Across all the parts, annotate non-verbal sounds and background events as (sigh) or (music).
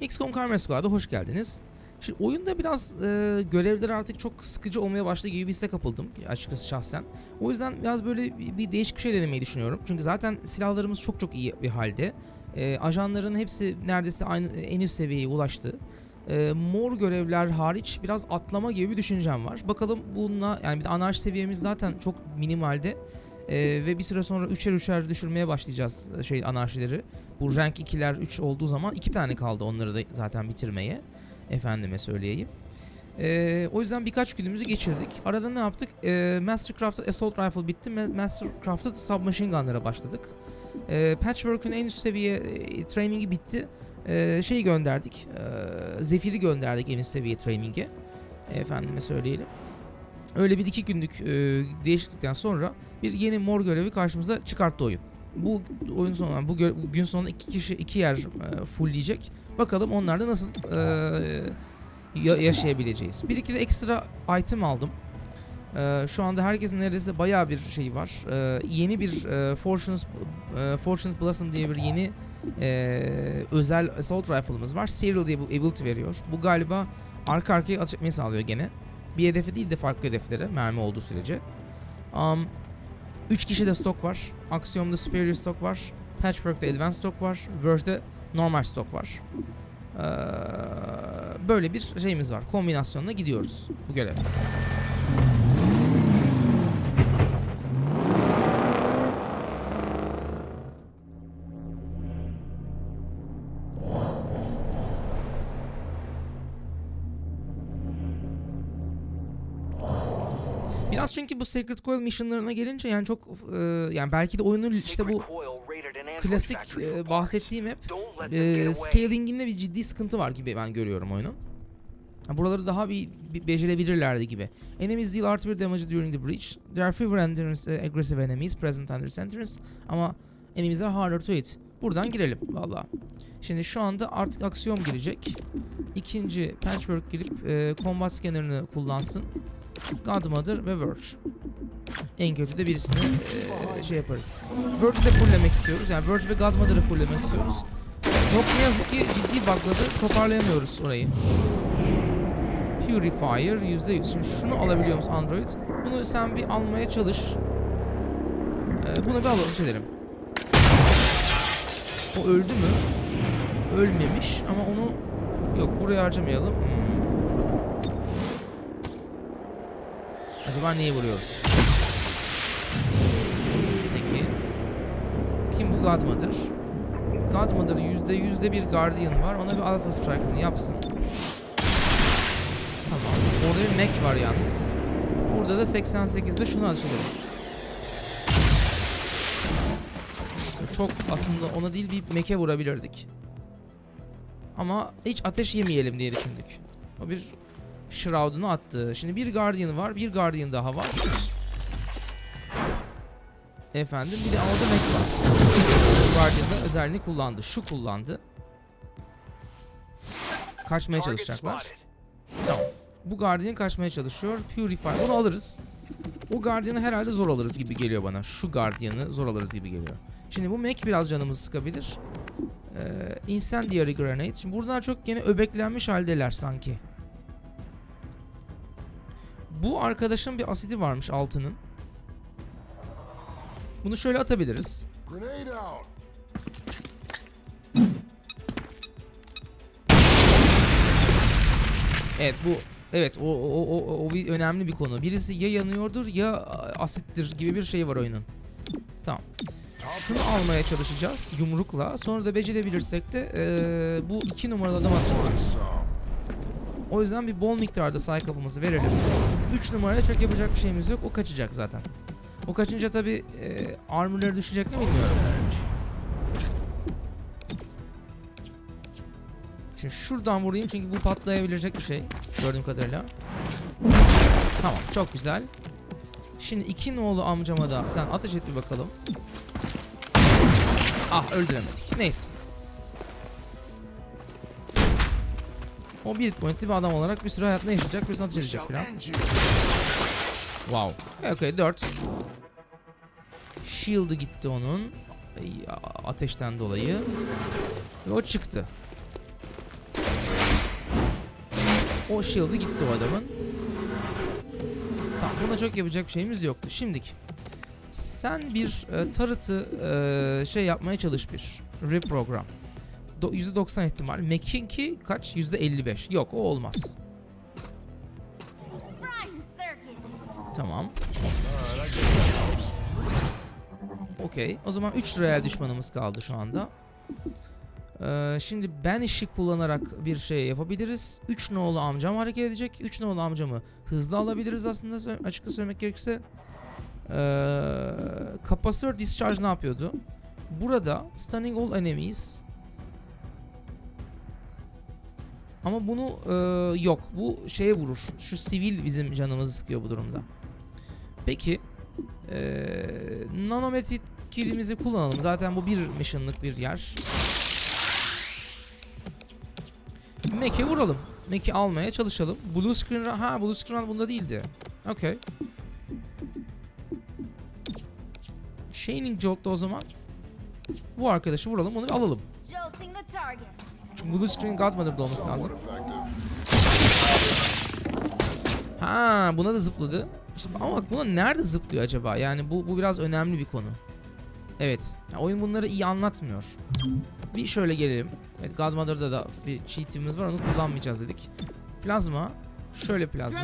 XCOM Karma Squad'a hoş geldiniz. Şimdi oyunda biraz e, görevler artık çok sıkıcı olmaya başladı gibi bir hisse kapıldım açıkçası şahsen. O yüzden biraz böyle bir, değişik bir şey denemeyi düşünüyorum. Çünkü zaten silahlarımız çok çok iyi bir halde. E, ajanların hepsi neredeyse aynı en üst seviyeye ulaştı. E, mor görevler hariç biraz atlama gibi bir düşüncem var. Bakalım bununla yani bir de anarşi seviyemiz zaten çok minimalde. E, ve bir süre sonra üçer üçer düşürmeye başlayacağız e, şey anarşileri. Bu rank 2'ler 3 olduğu zaman iki tane kaldı onları da zaten bitirmeye. Efendime söyleyeyim. Ee, o yüzden birkaç günümüzü geçirdik. Arada ne yaptık? Ee, Mastercraft'ta Assault Rifle bitti. Ma- Mastercraft'ta Submachine Gun'lara başladık. Ee, Patchwork'ün en üst seviye e, training'i bitti. Ee, şeyi gönderdik. Ee, Zephyr'i gönderdik en üst seviye training'e. Efendime söyleyelim. Öyle bir iki günlük e, değişiklikten sonra bir yeni mor görevi karşımıza çıkarttı oyun. Bu oyun sonu, bu gün sonunda iki kişi iki yer e, fullleyecek. Bakalım onlarda nasıl e, ya- yaşayabileceğiz. Bir iki de ekstra item aldım. E, şu anda herkesin neredeyse bayağı bir şey var. E, yeni bir e, Fortune's, e, Fortune's Blossom diye bir yeni e, özel assault rifle'ımız var. Serial diye bu ability veriyor. Bu galiba arka arkaya atış etmeyi sağlıyor gene. Bir hedefe değil de farklı hedeflere mermi olduğu sürece. Um, 3 kişi de stok var. Aksiyonda Superior stok var. Patchwork'ta Advanced stok var. Verge'de normal stok var. Ee, böyle bir şeyimiz var. Kombinasyonla gidiyoruz bu görev. Biraz çünkü bu Secret Coil missionlarına gelince yani çok e, yani belki de oyunun işte bu klasik e, bahsettiğim hep e, scaling'inde bir ciddi sıkıntı var gibi ben görüyorum oyunun. Buraları daha bir, bir becerebilirlerdi gibi. Enemies deal artı bir damage during the breach. There are fewer endurance, eh, aggressive enemies present under sentence ama enemies are harder to hit. Buradan girelim valla. Şimdi şu anda artık aksiyon girecek. İkinci patchwork girip e, combat scanner'ını kullansın. Godmother ve Verge. En kötü de birisini e, şey yaparız. Verge'i de fulllemek istiyoruz. Yani Verge ve Godmother'ı fulllemek istiyoruz. Yok ne yazık ki ciddi bugladı. Toparlayamıyoruz orayı. Purifier %100. Şimdi şunu alabiliyor musun Android? Bunu sen bir almaya çalış. Ee, bunu bir alalım edelim. O öldü mü? Ölmemiş ama onu yok buraya harcamayalım. Hmm. Acaba neyi vuruyoruz? Peki. Kim bu Godmother? Godmother'ın yüzde yüzde bir Guardian var. Ona bir Alpha Strike'ını yapsın. Tamam. Orada bir Mac var yalnız. Burada da 88'de şunu açalım. Çok aslında ona değil bir Mac'e vurabilirdik. Ama hiç ateş yemeyelim diye düşündük. O bir Shroud'unu attı. Şimdi bir Guardian var. Bir Guardian daha var. Efendim bir de orada Mac var. Guardian da özelliğini kullandı. Şu kullandı. Kaçmaya çalışacaklar. Tamam. Bu Guardian kaçmaya çalışıyor. Purify. Onu alırız. O Guardian'ı herhalde zor alırız gibi geliyor bana. Şu Guardian'ı zor alırız gibi geliyor. Şimdi bu Mac biraz canımızı sıkabilir. Ee, Incendiary Grenade. Şimdi buradan çok gene öbeklenmiş haldeler sanki. Bu arkadaşın bir asidi varmış altının. Bunu şöyle atabiliriz. Evet bu evet o o o o, bir önemli bir konu. Birisi ya yanıyordur ya asittir gibi bir şey var oyunun. Tamam. Şunu almaya çalışacağız yumrukla. Sonra da becerebilirsek de eee, bu iki numaralı adam atacağız. O yüzden bir bol miktarda say kapımızı verelim. 3 numaraya çok yapacak bir şeyimiz yok. O kaçacak zaten. O kaçınca tabi e, armorları düşecek mi bilmiyorum. Şimdi şuradan vurayım çünkü bu patlayabilecek bir şey. Gördüğüm kadarıyla. Tamam çok güzel. Şimdi iki nolu amcama da sen ateş et bir bakalım. Ah öldüremedik. Neyse. O bir pointli bir adam olarak bir süre hayatını yaşayacak, birisini ateş edecek falan. Wow. Okay, okay 4. Shield'ı gitti onun. Ateşten dolayı. Ve o çıktı. O shield'ı gitti o adamın. Tamam buna çok yapacak bir şeyimiz yoktu. Şimdiki. Sen bir e, tarıtı e, şey yapmaya çalış bir. Reprogram. Do- %90 ihtimal. Mac'inki kaç? %55. Yok o olmaz. Tamam. Okey. O zaman 3 real düşmanımız kaldı şu anda. Ee, şimdi ben işi kullanarak bir şey yapabiliriz. 3 nolu amcam hareket edecek. 3 nolu amcamı hızlı alabiliriz aslında açıkça söylemek gerekirse. Ee, kapasitör discharge ne yapıyordu? Burada stunning all enemies ama bunu e, yok. Bu şeye vurur. Şu sivil bizim canımızı sıkıyor bu durumda. Peki e, nanometrik kilimizi kullanalım. Zaten bu bir mission'lık bir yer. Mac'e vuralım. Mac'i almaya çalışalım. Blue screen ha blue screen bunda değildi. Okey. Shining Jolt'ta o zaman bu arkadaşı vuralım onu alalım. Çünkü Blue Screen Godmother'da olması lazım. Ha, buna da zıpladı. İşte, ama bak buna nerede zıplıyor acaba? Yani bu bu biraz önemli bir konu. Evet. ya oyun bunları iyi anlatmıyor. Bir şöyle gelelim. Evet Godmother'da da bir cheat'imiz var onu kullanmayacağız dedik. Plazma. Şöyle plazma.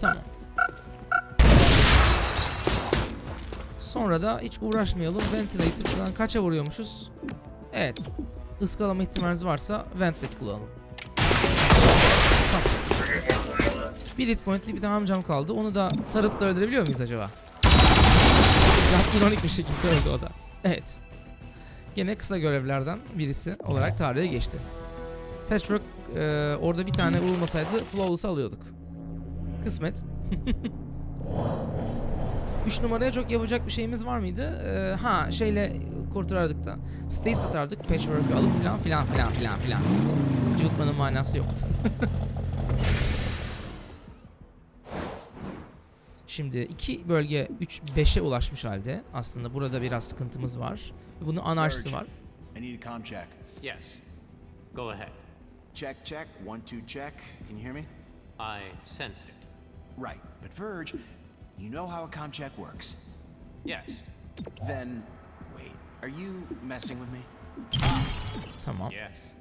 Tamam. Sonra da hiç uğraşmayalım. Ventilator'dan kaça vuruyormuşuz? Evet. Iskalama ihtimaliniz varsa ventilate kullanalım. Bir hit pointli bir tane amcam kaldı. Onu da tarıtla öldürebiliyor muyuz acaba? Biraz ironik bir şekilde öldü o da. Evet. Gene kısa görevlerden birisi olarak tarihe geçti. Patchwork e, orada bir tane vurulmasaydı Flawless'ı alıyorduk. Kısmet. (laughs) 3 numaraya çok yapacak bir şeyimiz var mıydı? Ee, ha şeyle kurtarırdık da. Stay satardık. Patchwork'ı alıp filan filan filan filan filan. Cıvıtmanın manası yok. (laughs) Şimdi iki bölge 3 5'e ulaşmış halde. Aslında burada biraz sıkıntımız var. Bunun anarşisi var. I need a com check. Yes. Go ahead. Check, check. One, two, check. Can you hear me? I sensed it. Right. But Verge, you know how a com check works. Yes. Then. Are you messing with me? Tamam. Yes.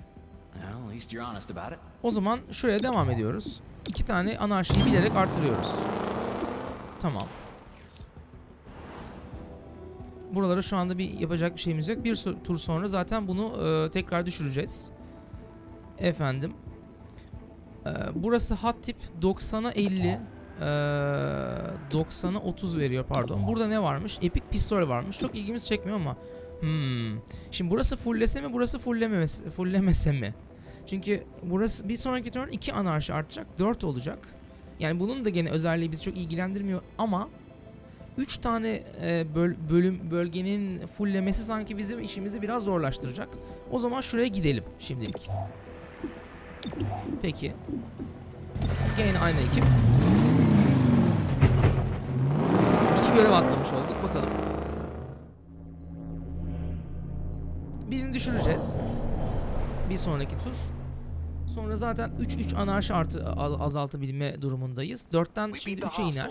Well, at least you're honest about it. O zaman şuraya devam ediyoruz. İki tane anarşiyi bilerek artırıyoruz. Tamam. Buraları şu anda bir yapacak bir şeyimiz yok. Bir tur sonra zaten bunu e, tekrar düşüreceğiz. Efendim. E, burası hot tip 90'a 50. e, 90'a 30 veriyor pardon. Burada ne varmış? Epic pistol varmış. Çok ilgimizi çekmiyor ama. Hmm. Şimdi burası fulllese mi burası fullememesi, fullemese mi? Çünkü burası bir sonraki turn 2 anarşi artacak. 4 olacak. Yani bunun da gene özelliği bizi çok ilgilendirmiyor ama 3 tane e, böl- bölüm bölgenin fulllemesi sanki bizim işimizi biraz zorlaştıracak. O zaman şuraya gidelim şimdilik. Peki. Gene aynı ekip. İki görev atlamış olduk. Bakalım. Birini düşüreceğiz. Bir sonraki tur. Sonra zaten 3-3 anarşi artı azaltabilme durumundayız. 4'ten We şimdi beat the 3'e hostiles iner.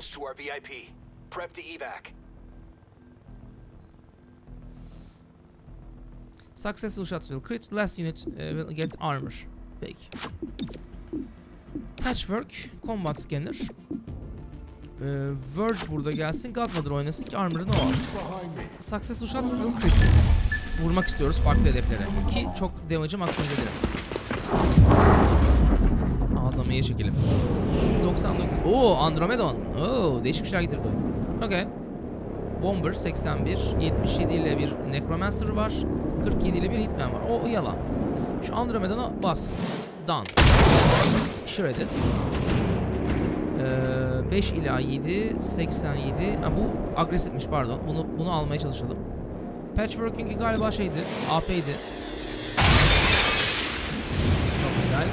Successful shots will crit. Last unit uh, will get armor. Peki. Patchwork, Combat Scanner. Ee, Verge burada gelsin. Godmother oynasın ki armor'ını o alsın. Successful shots will crit. Vurmak istiyoruz farklı hedeflere. Ki çok damage'ı maksimize edelim. Ağzamaya çekelim. 99. Oo Andromedon. Oo değişik şeyler getirdi. Okay. Bomber 81, 77 ile bir Necromancer var, 47 ile bir Hitman var. O yalan. Şu Andromedon'a bas. Done. Shredded. Ee, 5 ila 7, 87. Ha, bu agresifmiş pardon. Bunu bunu almaya çalışalım. Patchwork'ünki galiba şeydi, AP'ydi. Çok güzel.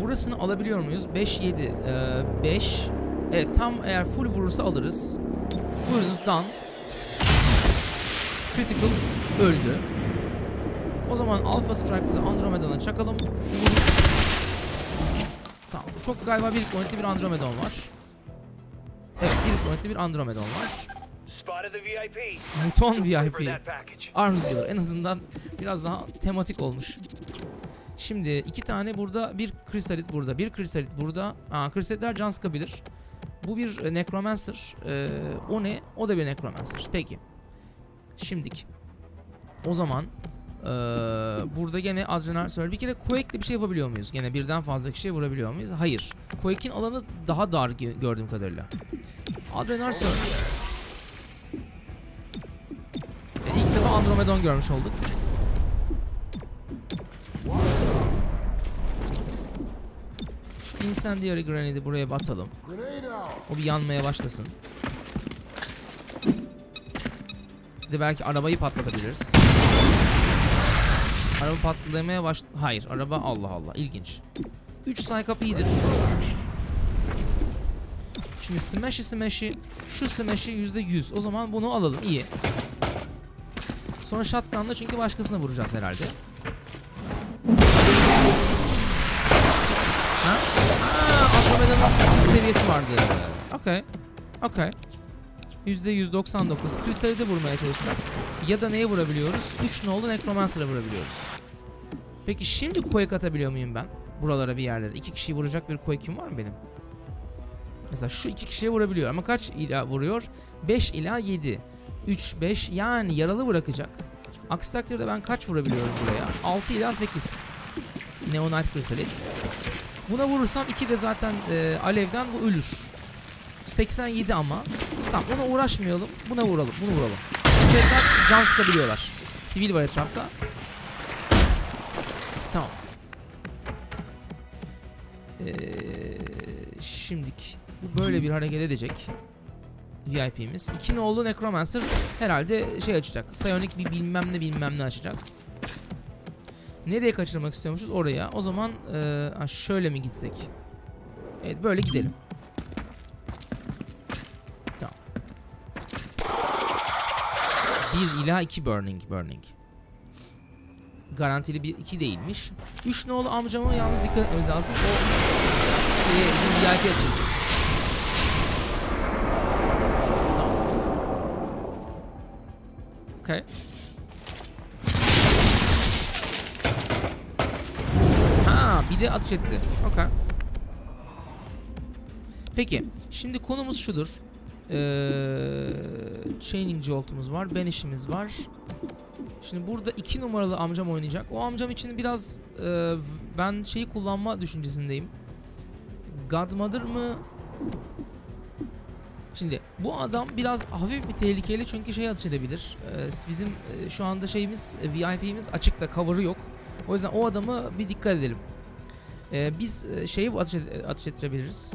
Burasını alabiliyor muyuz? 5 7 ee, 5 Evet tam eğer full vurursa alırız. Buyurunuz done. Critical öldü. O zaman Alpha Strike'da da Andromedon'a çakalım. Tamam. Çok galiba bir pointli bir Andromedon var. Evet bir pointli bir Andromedon var. Spotted the VIP. Muton VIP. Arms diyor. En azından biraz daha tematik olmuş. Şimdi iki tane burada, bir kristalit burada, bir kristalit burada. Aa, kristalitler can sıkabilir. Bu bir e, necromancer. Ee, o ne? O da bir necromancer. Peki. Şimdik. O zaman ee, burada gene adrenal söyle. Bir kere Quake'le bir şey yapabiliyor muyuz? Gene birden fazla kişiye vurabiliyor muyuz? Hayır. Quake'in alanı daha dar gö- gördüğüm kadarıyla. Adrenal söyle. Defa Andromedon görmüş olduk. Şu Incendiary Grenade'i buraya batalım. O bir yanmaya başlasın. Bir de belki arabayı patlatabiliriz. Araba patlamaya baş... Hayır, araba Allah Allah, ilginç. 3 Psycup iyidir. Şimdi Smash'i Smash'i, şu Smash'i %100. O zaman bunu alalım, iyi. Sonra shotgun'la çünkü başkasına vuracağız herhalde. Ha? Aa, Andromeda'nın seviyesi vardı. Okey. Okey. %199. Kristal'i de vurmaya çalışsak. Ya da neye vurabiliyoruz? 3 nolu Necromancer'a vurabiliyoruz. Peki şimdi Quake atabiliyor muyum ben? Buralara bir yerlere. İki kişiyi vuracak bir Quake'im var mı benim? Mesela şu iki kişiye vurabiliyor ama kaç ila vuruyor? 5 ila 7. 3, 5 yani yaralı bırakacak. Aksi takdirde ben kaç vurabiliyorum buraya? 6 ila 8. Neonite Chrysalit. Buna vurursam 2 de zaten e, alevden bu ölür. 87 ama. Tamam ona uğraşmayalım. Buna vuralım. Bunu vuralım. Chrysalidler can sıkabiliyorlar. Sivil var etrafta. Tamam. Ee, şimdik bu böyle bir hareket edecek. VIP'miz. İki nolu Necromancer herhalde şey açacak. Psionic bir bilmem ne bilmem ne açacak. Nereye kaçırmak istiyormuşuz? Oraya. O zaman ha, şöyle mi gitsek? Evet böyle gidelim. Tamam. 1 ila 2 burning burning. Garantili bir 2 değilmiş. 3 nolu amcama yalnız dikkat etmemiz lazım. O bizim VIP açıldı. Okay. Ha, bir de atış etti. Okay. Peki, şimdi konumuz şudur. Ee, chaining jolt'umuz var, banish'imiz var. Şimdi burada iki numaralı amcam oynayacak. O amcam için biraz e, ben şeyi kullanma düşüncesindeyim. Godmother mı? Şimdi bu adam biraz hafif bir tehlikeli çünkü şey atış edebilir. Ee, bizim e, şu anda şeyimiz e, VIP'miz açıkta cover'ı yok. O yüzden o adamı bir dikkat edelim. Ee, biz e, şeyi atış, atış ettirebiliriz.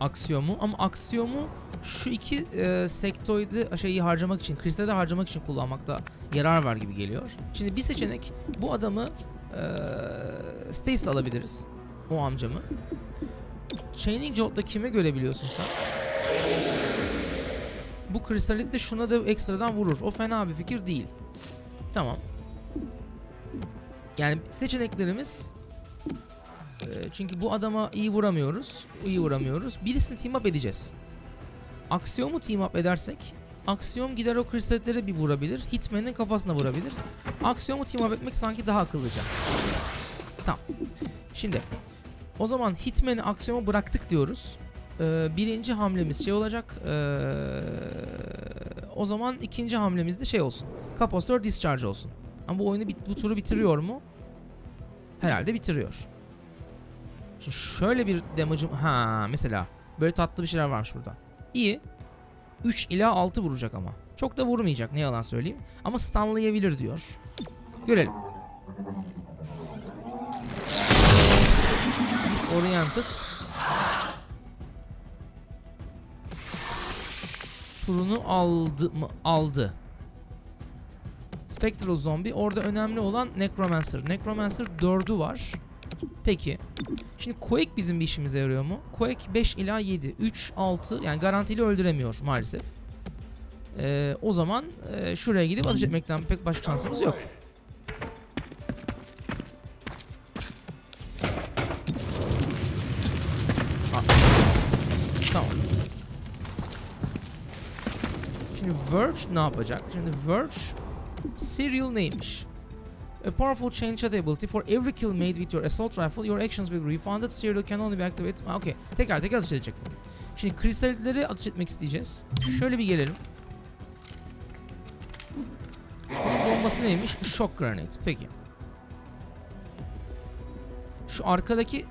Aksiyomu ama aksiyomu şu iki e, sektoydu şeyi harcamak için, kristali harcamak için kullanmakta yarar var gibi geliyor. Şimdi bir seçenek bu adamı e, Stace alabiliriz. O amcamı. Chaining Jolt'ta kime görebiliyorsun sen? Bu kristalit de şuna da ekstradan vurur. O fena bir fikir değil. Tamam. Yani seçeneklerimiz e, çünkü bu adama iyi vuramıyoruz. iyi vuramıyoruz. Birisini team up edeceğiz. Aksiyomu team up edersek Aksiyom gider o kristalitlere bir vurabilir. Hitman'in kafasına vurabilir. Aksiyomu team up etmek sanki daha akıllıca. Tamam. Şimdi o zaman Hitman'i aksiyonu bıraktık diyoruz. Ee, birinci hamlemiz şey olacak. Ee, o zaman ikinci hamlemiz de şey olsun. Kapostör discharge olsun. Ama bu oyunu bu turu bitiriyor mu? Herhalde bitiriyor. Şimdi şöyle bir damage'ım... Ha mesela böyle tatlı bir şeyler varmış burada. İyi. 3 ila 6 vuracak ama. Çok da vurmayacak ne yalan söyleyeyim. Ama stunlayabilir diyor. Görelim. Disoriented. Turunu aldı mı? Aldı. Spectral Zombie. Orada önemli olan Necromancer. Necromancer 4'ü var. Peki. Şimdi Quake bizim bir işimize yarıyor mu? Quake 5 ila 7. 3, 6 yani garantili öldüremiyor maalesef. Ee, o zaman e, şuraya gidip atış etmekten pek başka şansımız yok. Verge ne yapacak? Şimdi Verge serial neymiş? A powerful shot ability for every kill made with your assault rifle, your actions will be refunded. Serial can only be activated. Ha, Okay. Tekrar tekrar atış edecek. Şimdi kristalleri atış etmek isteyeceğiz. Şöyle bir gelelim. Bombası neymiş? Shock grenade. Peki. Şu arkadaki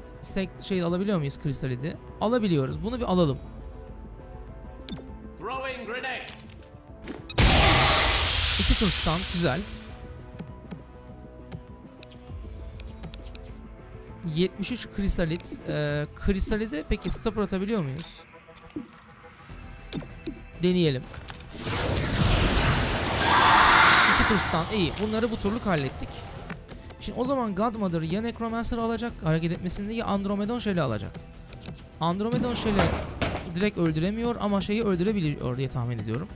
şeyi alabiliyor muyuz kristali de? Alabiliyoruz. Bunu bir alalım. Throwing grenade. Tur stun. Güzel. 73 kristalit. Ee, kristalide peki stopper atabiliyor muyuz? Deneyelim. İki tur. İyi. Bunları bu turluk hallettik. Şimdi o zaman Godmother ya Necromancer alacak hareket etmesini ya Andromedon şeyle alacak. Andromedon şeyle direkt öldüremiyor ama şeyi öldürebiliyor diye tahmin ediyorum.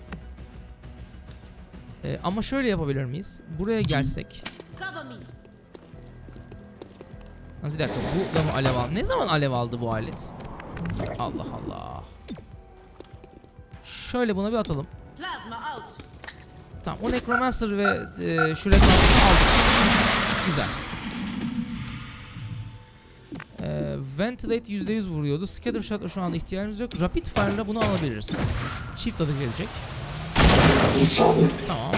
Ee, ama şöyle yapabilir miyiz? Buraya gelsek. Bir dakika bu da mı alev aldı? Ne zaman alev aldı bu alet? Allah Allah. Şöyle buna bir atalım. Tamam o Necromancer ve e, şu Redmancer'ı aldık. Güzel. Ee, Ventilate %100 vuruyordu. Scatter Shot'a şu anda ihtiyacımız yok. Rapid Fire'la bunu alabiliriz. Çift adı gelecek. Tamam.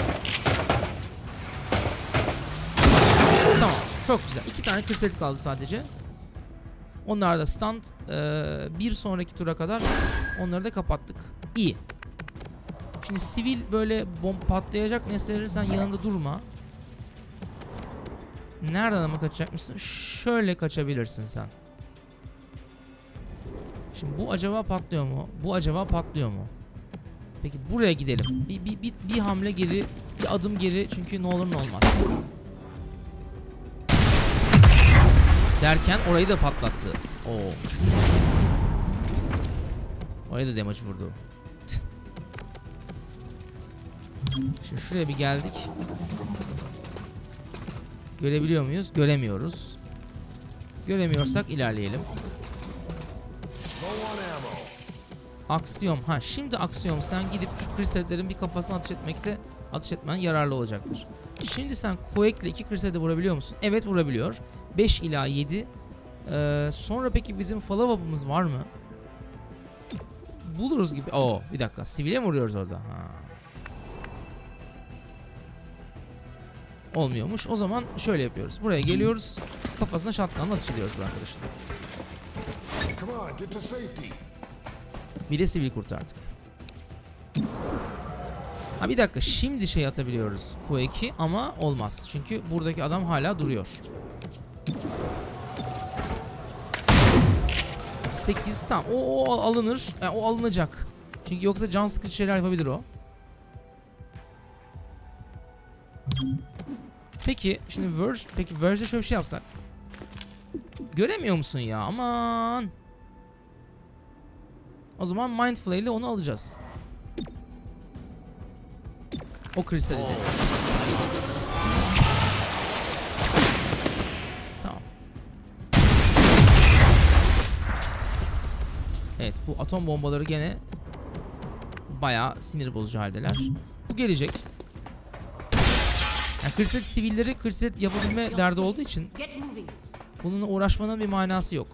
Tamam. Çok güzel. İki tane kristalit kaldı sadece. Onlar da stand. Ee, bir sonraki tura kadar onları da kapattık. İyi. Şimdi sivil böyle bom patlayacak nesneleri sen yanında durma. Nereden ama kaçacakmışsın? Şöyle kaçabilirsin sen. Şimdi bu acaba patlıyor mu? Bu acaba patlıyor mu? Peki buraya gidelim. Bir, bir, bir, bir hamle geri, bir adım geri çünkü ne olur ne olmaz. Derken orayı da patlattı. Oo. Oraya da damage vurdu. (laughs) Şimdi şuraya bir geldik. Görebiliyor muyuz? Göremiyoruz. Göremiyorsak ilerleyelim. Aksiyom. Ha şimdi aksiyom sen gidip şu kristallerin bir kafasına atış etmekte atış etmen yararlı olacaktır. Şimdi sen Quake'le iki kristalde vurabiliyor musun? Evet vurabiliyor. 5 ila 7. Ee, sonra peki bizim follow-up'ımız var mı? Buluruz gibi. Oo bir dakika. Sivile mi vuruyoruz orada? Ha. Olmuyormuş. O zaman şöyle yapıyoruz. Buraya geliyoruz. Kafasına shotgun'la atış ediyoruz bu arkadaşın. De sivil kurtardık. Ha bir dakika şimdi şey atabiliyoruz Quake'i ama olmaz. Çünkü buradaki adam hala duruyor. 8 tam o, o alınır. Yani o alınacak. Çünkü yoksa can sıkıcı şeyler yapabilir o. Peki şimdi Verge peki Verge'de şöyle bir şey yapsak. Göremiyor musun ya? Aman. O zaman Mind Flail ile onu alacağız. O kristali de. Tamam. Evet bu atom bombaları gene bayağı sinir bozucu haldeler. Bu gelecek. Yani kristal sivilleri kristal yapabilme derdi olduğu için bununla uğraşmanın bir manası yok.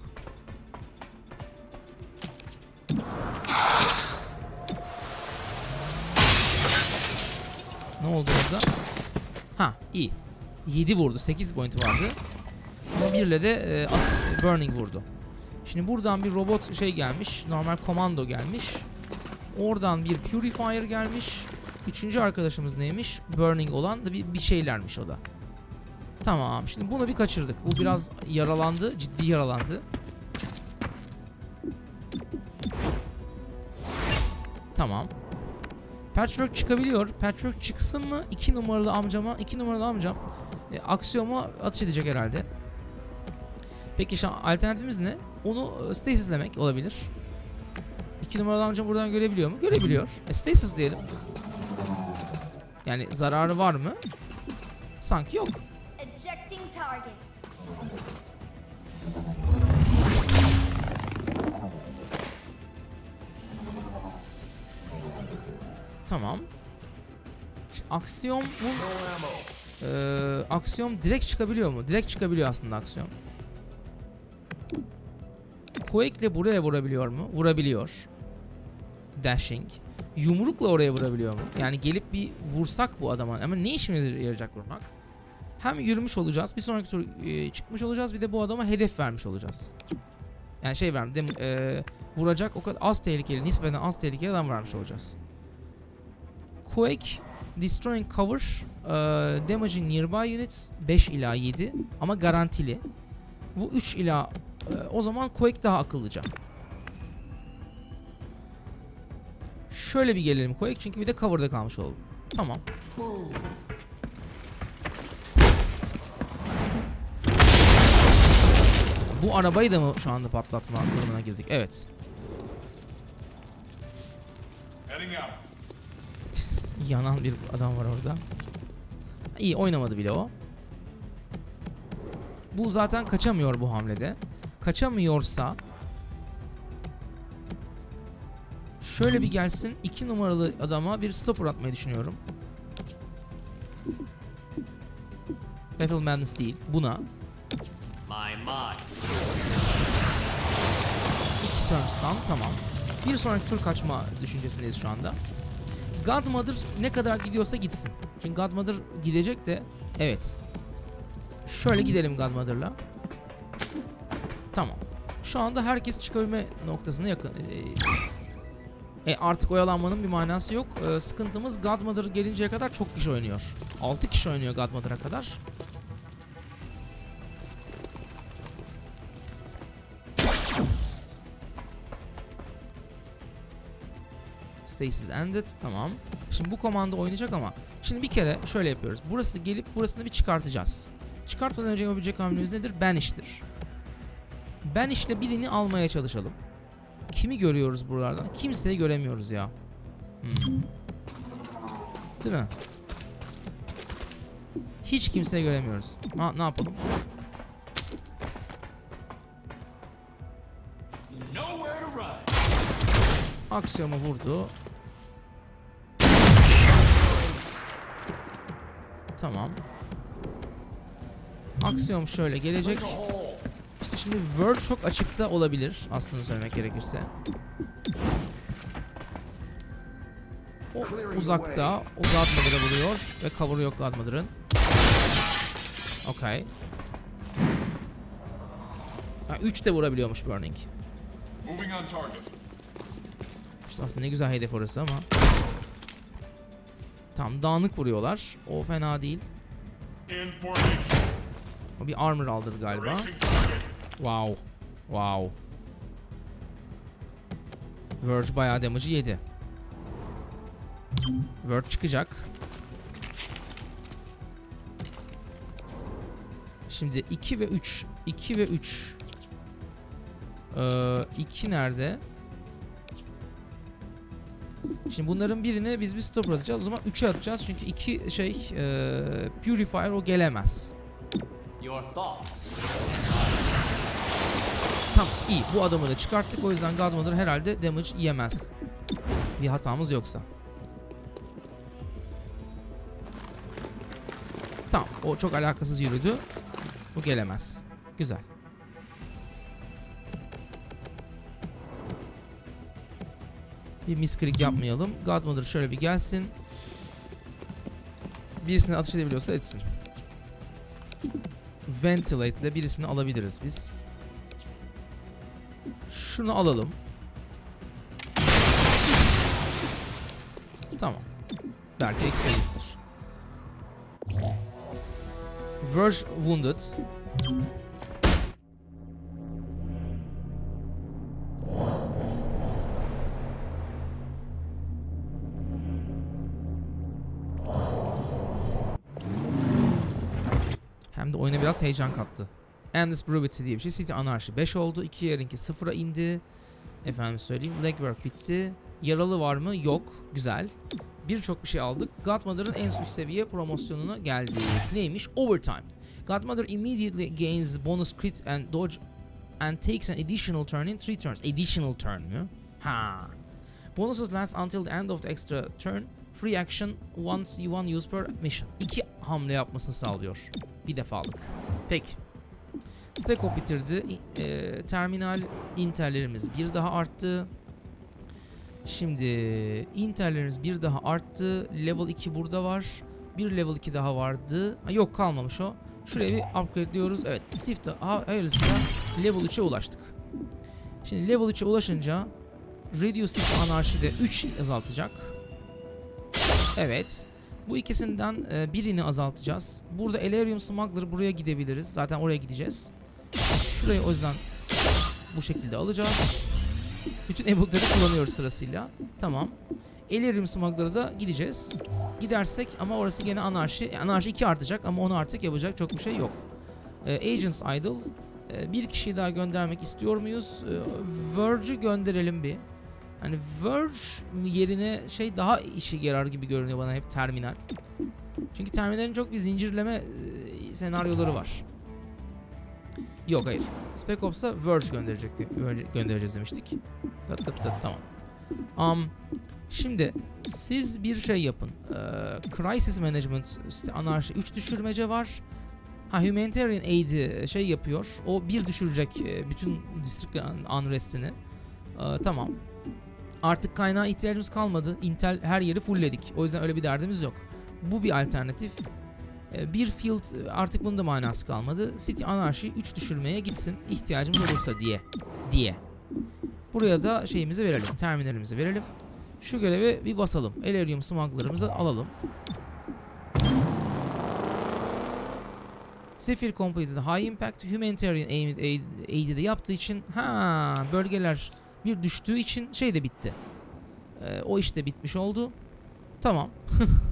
Ne oldu orada? Ha iyi. 7 vurdu. 8 point vardı. Ama birle de e, as- burning vurdu. Şimdi buradan bir robot şey gelmiş. Normal komando gelmiş. Oradan bir purifier gelmiş. Üçüncü arkadaşımız neymiş? Burning olan da bir, bir şeylermiş o da. Tamam. Şimdi bunu bir kaçırdık. Bu biraz yaralandı. Ciddi yaralandı. Tamam. Patchwork çıkabiliyor. Patchwork çıksın mı? 2 numaralı amcama, 2 numaralı amcam e, aksiyoma atış edecek herhalde. Peki şu alternatifimiz ne? Onu e, stasislemek olabilir. 2 numaralı amcam buradan görebiliyor mu? Görebiliyor. E, stasis diyelim. Yani zararı var mı? Sanki yok. Tamam. aksiyon bu. Ee, aksiyon direkt çıkabiliyor mu? Direkt çıkabiliyor aslında aksiyon. Quake'le buraya vurabiliyor mu? Vurabiliyor. Dashing. Yumrukla oraya vurabiliyor mu? Yani gelip bir vursak bu adama ama ne işimize yarayacak vurmak? Hem yürümüş olacağız, bir sonraki tur e, çıkmış olacağız, bir de bu adama hedef vermiş olacağız. Yani şey vermiş, e, vuracak o kadar az tehlikeli, nispeten az tehlikeli adam vermiş olacağız. Quake Destroying cover, uh, damaging nearby units 5 ila 7 ama garantili. Bu 3 ila e, o zaman Quake daha akıllıca. Şöyle bir gelelim Quake çünkü bir de cover'da kalmış olalım. Tamam. Bu arabayı da mı şu anda patlatma durumuna girdik? Evet. Heading out. Yanan bir adam var orada. İyi oynamadı bile o. Bu zaten kaçamıyor bu hamlede. Kaçamıyorsa şöyle bir gelsin. 2 numaralı adama bir stopper atmayı düşünüyorum. Battle Madness değil. Buna. 2 turn stun tamam. Bir sonraki tur kaçma düşüncesindeyiz şu anda. Godmother ne kadar gidiyorsa gitsin. Çünkü Godmother gidecek de evet. Şöyle gidelim Godmother'la. Tamam. Şu anda herkes çıkabilme noktasına yakın. Ee, E artık oyalanmanın bir manası yok. Ee, sıkıntımız Godmother gelinceye kadar çok kişi oynuyor. 6 kişi oynuyor Godmother'a kadar. Stasis ended. Tamam. Şimdi bu komanda oynayacak ama şimdi bir kere şöyle yapıyoruz. Burası gelip burasını bir çıkartacağız. Çıkartmadan önce yapabilecek hamlemiz nedir? Banish'tir. Banish'le birini almaya çalışalım. Kimi görüyoruz buralardan? Kimseyi göremiyoruz ya. Hmm. Değil mi? Hiç kimseyi göremiyoruz. Ha, ne yapalım? Aksiyonu vurdu. Tamam. Aksiyon şöyle gelecek. İşte şimdi Word çok açıkta olabilir aslında söylemek gerekirse. O uzakta. O Godmother'a vuruyor ve yok Godmother'ın. Okay. Ha, 3 de vurabiliyormuş Burning. İşte aslında ne güzel hedef orası ama. Tam dağınık vuruyorlar. O fena değil. O bir armor aldırdı galiba. Wow. Wow. Verge bayağı damage'ı yedi. Verge çıkacak. Şimdi 2 ve 3. 2 ve 3. Ee, 2 nerede? Şimdi bunların birini biz bir stopper atacağız. O zaman 3'e atacağız. Çünkü 2 şey e, Purifier o gelemez. Your thoughts. Tamam iyi bu adamı da çıkarttık o yüzden Godmother herhalde damage yemez. Bir hatamız yoksa. Tamam o çok alakasız yürüdü. Bu gelemez. Güzel. Bir misklik yapmayalım. Godmother şöyle bir gelsin. Birisini atış edebiliyorsa etsin. Ventilate ile birisini alabiliriz biz. Şunu alalım. Tamam. Belki experience'tir. Verge wounded. Heyecan kattı. Endless Brevity diye bir şey. City Anarchy 5 oldu. 2 yerinki 0'a indi. Efendim söyleyeyim. Legwork bitti. Yaralı var mı? Yok. Güzel. Birçok bir şey aldık. Godmother'ın en üst seviye promosyonuna geldi. Neymiş? Overtime. Godmother immediately gains bonus crit and dodge and takes an additional turn in 3 turns. Additional turn mü? Ha. Bonuses last until the end of the extra turn Free action once you one use per mission. İki hamle yapmasını sağlıyor. Bir defalık. Peki. Spec Op bitirdi. E, terminal intellerimiz bir daha arttı. Şimdi interlerimiz bir daha arttı. Level 2 burada var. Bir level 2 daha vardı. Ha, yok kalmamış o. Şuraya bir upgrade diyoruz. Evet. Sift'e ha- hayırlısıyla level 3'e ulaştık. Şimdi level 3'e ulaşınca Radio Sift anarşi de 3 azaltacak. Evet. Bu ikisinden e, birini azaltacağız. Burada Elerium Smuggler buraya gidebiliriz. Zaten oraya gideceğiz. Şurayı o yüzden bu şekilde alacağız. Bütün ebookları kullanıyoruz sırasıyla. Tamam. Elerium Smuggler'a da gideceğiz. Gidersek ama orası gene anarşi. Anarşi 2 artacak ama onu artık yapacak çok bir şey yok. E, Agents Idle. E, bir kişiyi daha göndermek istiyor muyuz? E, Verge'ü gönderelim bir. Hani Verge yerine şey daha işe yarar gibi görünüyor bana hep terminal. Çünkü terminalin çok bir zincirleme e, senaryoları var. Yok hayır. Spec Ops'a Verge gönderecektik. Verge göndereceğiz demiştik. Tat tat tat tamam. Um, şimdi siz bir şey yapın. Ee, Crisis Management işte anarşi 3 düşürmece var. Ha Humanitarian Aid'i şey yapıyor. O bir düşürecek e, bütün district unrest'ini. Ee, tamam. Artık kaynağa ihtiyacımız kalmadı. Intel her yeri fullledik. O yüzden öyle bir derdimiz yok. Bu bir alternatif. Ee, Bir field e, artık bunun da manası kalmadı. City Anarchy 3 düşürmeye gitsin ihtiyacımız olursa diye. Diye. Buraya da şeyimizi verelim. Terminalimizi verelim. Şu görevi bir basalım. Elerium smuggler'ımızı alalım. Zephyr completed high impact humanitarian aid, aid, aid'i de yaptığı için ha bölgeler bir düştüğü için şey de bitti. Ee, o işte bitmiş oldu. Tamam.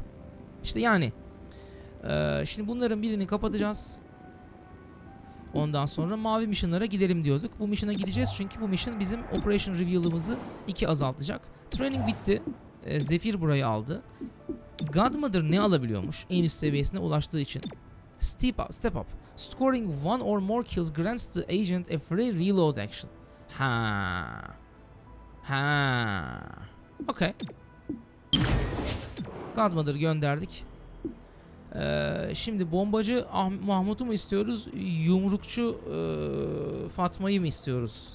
(laughs) işte yani ee, şimdi bunların birini kapatacağız. Ondan sonra mavi mission'lara gidelim diyorduk. Bu mission'a gideceğiz çünkü bu mission bizim operation reveal'ımızı 2 azaltacak. Training bitti. Ee, Zephyr burayı aldı. Godmother ne alabiliyormuş en üst seviyesine ulaştığı için? Step up, step up. Scoring one or more kills grants the agent a free reload action. Ha. Ha. Okay. Godmother gönderdik. Ee, şimdi bombacı Ah- Mahmut'u mu istiyoruz? Yumrukçu ee, Fatma'yı mı istiyoruz?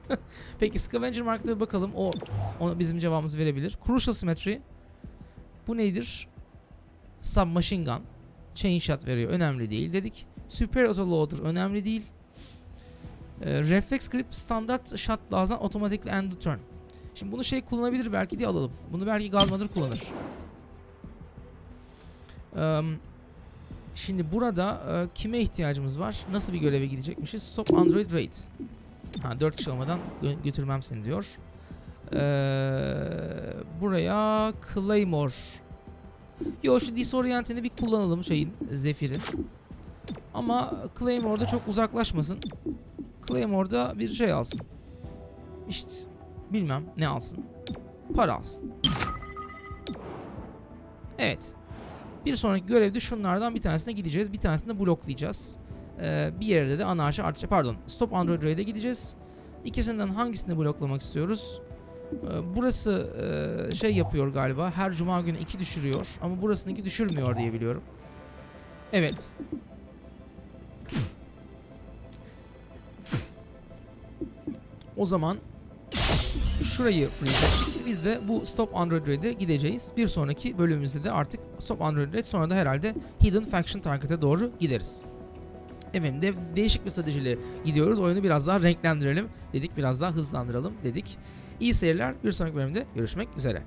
(laughs) Peki Scavenger Mark'ta bir bakalım. O ona bizim cevabımızı verebilir. Crucial Symmetry. Bu nedir? Submachine Gun. Chain Shot veriyor. Önemli değil dedik. Super Autoloader önemli değil. Ee, Reflex Grip standart shot lazım. Automatically end turn. Şimdi bunu şey kullanabilir belki diye alalım. Bunu belki Godmother kullanır. Eee, şimdi burada e, kime ihtiyacımız var? Nasıl bir göreve gidecekmişiz? Stop Android Raid. Ha 4 kişi olmadan gö- götürmem seni diyor. Eee, buraya Claymore. Yo şu Disorient'ini bir kullanalım şeyin Zephyr'in. Ama Claymore'da çok uzaklaşmasın. Claymore'da bir şey alsın. İşte bilmem ne alsın. Para alsın. Evet. Bir sonraki görevde şunlardan bir tanesine gideceğiz. Bir tanesini bloklayacağız. Ee, bir yerde de anarşi artışı pardon stop android raid'e gideceğiz. İkisinden hangisini bloklamak istiyoruz? Ee, burası e, şey yapıyor galiba. Her cuma günü 2 düşürüyor. Ama burasınınki düşürmüyor diye biliyorum. Evet. O zaman şurayı freeze. Biz de bu Stop Android Raid'e gideceğiz. Bir sonraki bölümümüzde de artık Stop Android Raid sonra da herhalde Hidden Faction Target'e doğru gideriz. Efendim de değişik bir stratejiyle gidiyoruz. Oyunu biraz daha renklendirelim dedik. Biraz daha hızlandıralım dedik. İyi seyirler. Bir sonraki bölümde görüşmek üzere.